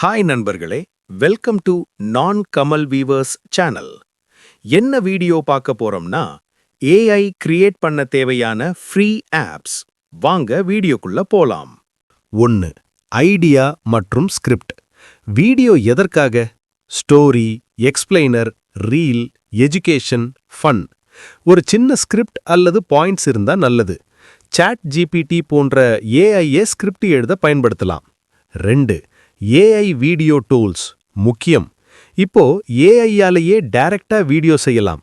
Hi நண்பர்களே. Welcome to நான் Kamal viewers channel என்ன வீடியோ பார்க்க போறோம்னா ஏஐ கிரியேட் பண்ண தேவையான ஃப்ரீ ஆப்ஸ் வாங்க வீடியோக்குள்ள போலாம். ஒன்று ஐடியா மற்றும் ஸ்கிரிப்ட் வீடியோ எதற்காக? Story explainer reel education fun ஒரு சின்ன ஸ்கிரிப்ட் அல்லது பாயிண்ட்ஸ் இருந்தா நல்லது. சாட் ஜிபிடி போன்ற ஏஐஏ ஸ்கிரிப்ட் எழுத பயன்படுத்தலாம். ரெண்டு ஏஐ வீடியோ டூல்ஸ் முக்கியம். இப்போ ஏஐயாலேயே டைரக்டா வீடியோ செய்யலாம்.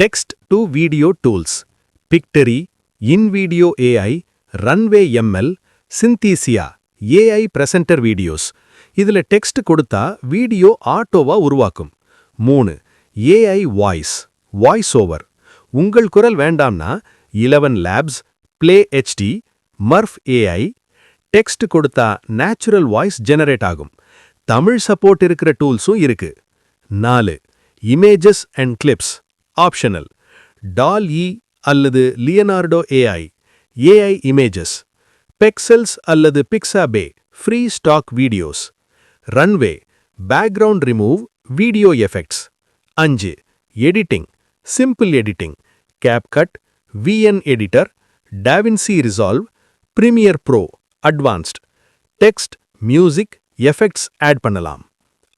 Text to video tools Pictory InVideo AI Runway ML Synthesia AI presenter videos இதுல டெக்ஸ்ட் கொடுத்தா வீடியோ ஆட்டோவா உருவாக்கும். மூணு ஏஐ வாய்ஸ் வாய்ஸ் ஓவர் உங்கள் குரல் வேண்டாம்னா Eleven Labs Play HT Murf AI text கொடுத்தா நேச்சுரல் வாய்ஸ் ஜெனரேட் ஆகும். தமிழ் சப்போர்ட் இருக்கிற டூல்ஸும் இருக்கு. நாலு images and clips optional DALL-E அல்லது Leonardo AI AI images Pexels அல்லது Pixabay free stock videos Runway background remove video effects அஞ்சு editing simple editing CapCut VN editor DaVinci Resolve Premiere Pro advanced. Text music effects add பண்ணலாம்.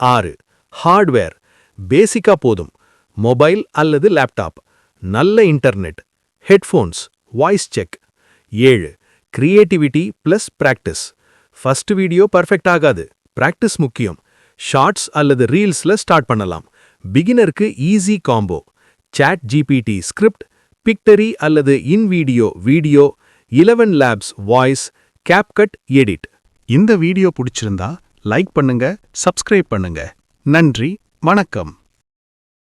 ஆறு hardware. பேசிக்கா போதும். Mobile அல்லது laptop. நல்ல internet. Headphones. Voice check. ஏழு creativity plus practice. First video perfect ஆகாது. Practice முக்கியம். ஷார்ட்ஸ் அல்லது ரீல்ஸ்ல ஸ்டார்ட் பண்ணலாம். பிகினருக்கு easy combo. Chat GPT script Pictory அல்லது InVideo video Eleven Labs voice CapCut edit இந்த வீடியோ பிடிச்சிருந்தா லைக் பண்ணுங்க சப்ஸ்கிரைப் பண்ணுங்க. நன்றி வணக்கம்.